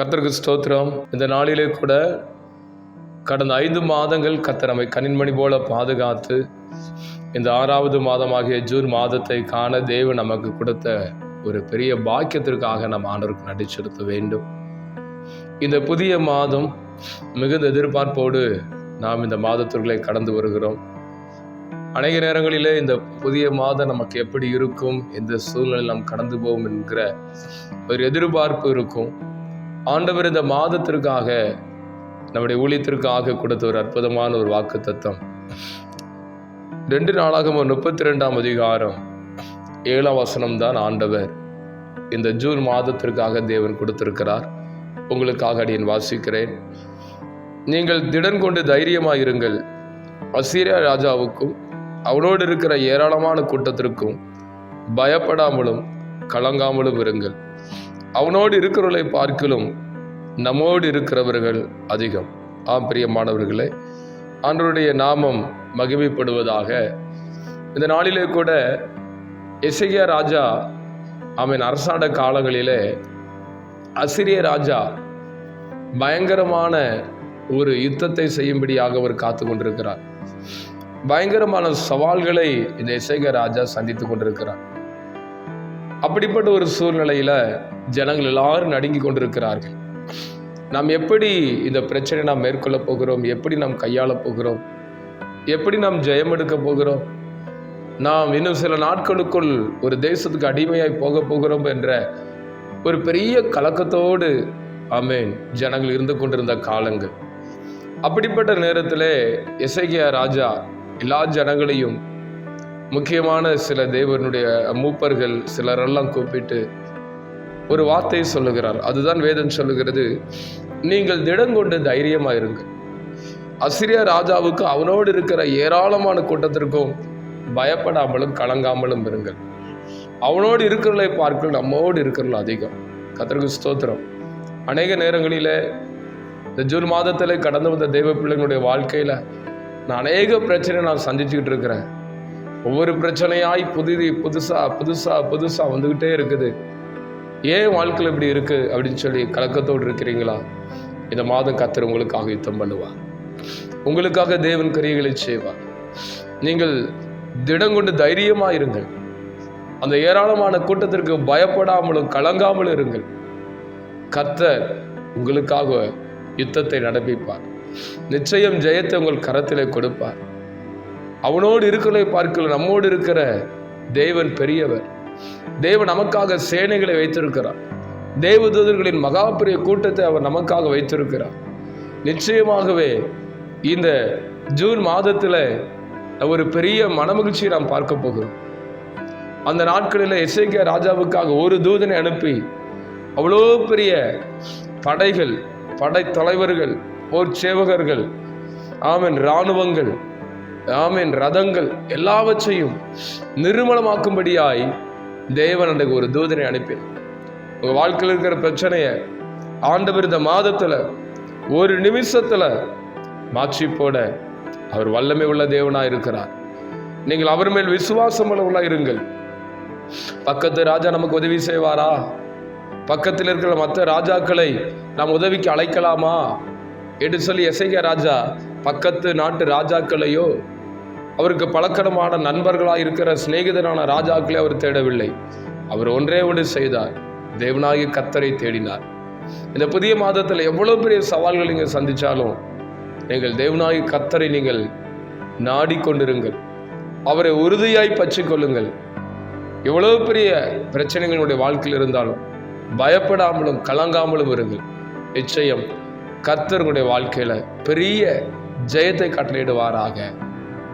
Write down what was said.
கத்தருக்கு ஸ்தோத்திரம். இந்த நாளிலே கூட கடந்த ஐந்து மாதங்கள் கத்தர் கனின்மணி போல பாதுகாத்து இந்த ஆறாவது மாதமாகிய ஜூன் மாதத்தை காண தேவ நமக்கு கொடுத்த ஒரு பெரிய பாக்கியத்திற்காக நம் ஆண்டவருக்கு நடி செலுத்த வேண்டும். இந்த புதிய மாதம் மிகுந்த எதிர்பார்ப்போடு நாம் இந்த மாதத்திற்குள்ளே கடந்து வருகிறோம். அநேக நேரங்களிலே இந்த புதிய மாதம் நமக்கு எப்படி இருக்கும் எந்த சூழ்நிலை நாம் கடந்து போவோம் என்கிற ஒரு எதிர்பார்ப்பு இருக்கும். ஆண்டவர் இந்த மாதத்திற்காக நம்முடைய ஊழியத்திற்காக கொடுத்த ஒரு அற்புதமான ஒரு வாக்கு தத்துவம் ரெண்டு நாளாக முப்பத்தி ரெண்டாம் அதிகாரம் ஏழாம் வசனம் தான் ஆண்டவர் இந்த ஜூன் மாதத்திற்காக தேவன் கொடுத்திருக்கிறார். உங்களுக்காக அடியன் வாசிக்கிறேன். நீங்கள் திடன் கொண்டு தைரியமாக இருங்கள். அசீரியா ராஜாவுக்கும் அவனோடு இருக்கிற ஏராளமான கூட்டத்திற்கும் பயப்படாமலும் கலங்காமலும் இருங்கள். அவனோடு இருக்கிறவர்களை பார்க்கலும் நம்மோடு இருக்கிறவர்கள் அதிகம். ஆம் பிரியமானவர்களே ஆண்டவருடைய நாமம் மகிமைப்படுவதாக இந்த நாளிலே கூட எசகியா ராஜா அவன் அரசாண்ட காலங்களிலே அசிரிய ராஜா பயங்கரமான ஒரு யுத்தத்தை செய்யும்படியாக அவர் காத்து கொண்டிருக்கிறார். பயங்கரமான சவால்களை இந்த இசைக ராஜா சந்தித்து கொண்டிருக்கிறார். அப்படிப்பட்ட ஒரு சூழ்நிலையில் ஜனங்கள் எல்லாரும் நடுங்கி கொண்டிருக்கிறார்கள். நாம் எப்படி இந்த பிரச்சனை நாம் மேற்கொள்ள போகிறோம்? எப்படி நாம் கையாள போகிறோம்? எப்படி நாம் ஜெயம் எடுக்க போகிறோம்? நாம் இன்னும் சில நாட்களுக்குள் ஒரு தேசத்துக்கு அடிமையாய் போக போகிறோம் என்ற ஒரு பெரிய கலக்கத்தோடு ஆமேன் ஜனங்கள் இருந்து கொண்டிருந்த காலங்கள். அப்படிப்பட்ட நேரத்தில் எசைகியா ராஜா எல்லா ஜனங்களையும் முக்கியமான சில தேவனுடைய மூப்பர்கள் சிலரெல்லாம் கூப்பிட்டு ஒரு வார்த்தையை சொல்லுகிறார். அதுதான் வேதம் சொல்லுகிறது நீங்கள் திடங்கொண்டு தைரியமாக இருங்கள் அசிரியா ராஜாவுக்கு அவனோடு இருக்கிற ஏராளமான கூட்டத்திற்கும் பயப்படாமலும் கலங்காமலும் இருங்கள். அவனோடு இருக்கிறவர்களை பார்க்க நம்மோடு இருக்கிறவர்கள் அதிகம். கத்தருக்கு ஸ்தோத்திரம். அநேக நேரங்களில் இந்த ஜூன் மாதத்தில் கடந்து வந்த தெய்வ பிள்ளைங்களுடைய வாழ்க்கையில் நான் அநேக பிரச்சனை நான் சந்திச்சுக்கிட்டு இருக்கிறேன். ஒவ்வொரு பிரச்சனையாய் புது புதுசாக புதுசாக புதுசாக வந்துக்கிட்டே இருக்குது. ஏன் வாழ்க்கையில் இப்படி இருக்குது அப்படின்னு சொல்லி கலக்கத்தோடு இருக்கிறீங்களா? இந்த மாதம் கத்தர் உங்களுக்காக யுத்தம் பண்ணுவார். உங்களுக்காக தேவன் கரியங்களை செய்வார். நீங்கள் திடங்கொண்டு தைரியமாக இருங்கள். அந்த ஏராளமான கூட்டத்திற்கு பயப்படாமலும் கலங்காமலும் இருங்கள். கத்தர் உங்களுக்காக யுத்தத்தை நடப்பிப்பார். நிச்சயம் ஜெயத்தை உங்கள் கரத்திலே கொடுப்பார். அவனோடு இருக்கிறதை பார்க்கல நம்மோடு இருக்கிற தேவன் பெரியவர். தேவன் நமக்காக சேனைகளை வைத்திருக்கிறார். தேவதூதர்களின் மகாபெரிய கூட்டத்தை அவர் நமக்காக வைத்திருக்கிறார். நிச்சயமாகவே இந்த ஜூன் மாதத்தில் ஒரு பெரிய மனமகிழ்ச்சியை நாம் பார்க்க போகிறோம். அந்த நாட்களில் எஸ்ஐகே ராஜாவுக்காக ஒரு தூதனை அனுப்பி அவ்வளோ பெரிய படைகள் படைத்தலைவர்கள் ஓர் போர் சேவகர்கள் ஆமன் இராணுவங்கள் ஆமீன். ரதங்கள் எல்லாவற்றையும் நிர்மலமாக்கும்படியாய் தேவன் அன்றைக்கு ஒரு தூதனை அனுப்பினார். உங்கள் வாழ்க்கையில் இருக்கிற பிரச்சனையை ஆண்டவர் இந்த மாதத்தில் ஒரு நிமிஷத்தில் மாற்றி போட அவர் வல்லமை உள்ள தேவனாக இருக்கிறார். நீங்கள் அவர் மேல் விசுவாசம் உள்ள இருங்கள் பக்கத்து ராஜா நமக்கு உதவி செய்வாரா? பக்கத்தில் இருக்கிற மற்ற ராஜாக்களை நாம் உதவிக்கு அழைக்கலாமா? என்று சொல்லி எசைக ராஜா பக்கத்து நாட்டு ராஜாக்களையோ அவருக்கு பழக்கடமான நண்பர்களாக இருக்கிற சிநேகிதனான ராஜாக்களை அவர் தேடவில்லை. அவர் ஒன்றே ஒன்று செய்தார். தேவனாகி கத்தரை தேடினார். இந்த புதிய மாதத்தில் எவ்வளோ பெரிய சவால்கள் நீங்கள் சந்தித்தாலும் நீங்கள் தேவனாகி கத்தரை நீங்கள் நாடிக்கொண்டிருங்கள். அவரை உறுதியாய் பற்றி கொள்ளுங்கள் எவ்வளோ பெரிய பிரச்சனைகளுடைய வாழ்க்கையில் இருந்தாலும் பயப்படாமலும் கலங்காமலும் இருங்கள். நிச்சயம் கத்தர்களுடைய வாழ்க்கையில் பெரிய ஜெயத்தை கட்டளையிடுவாராக.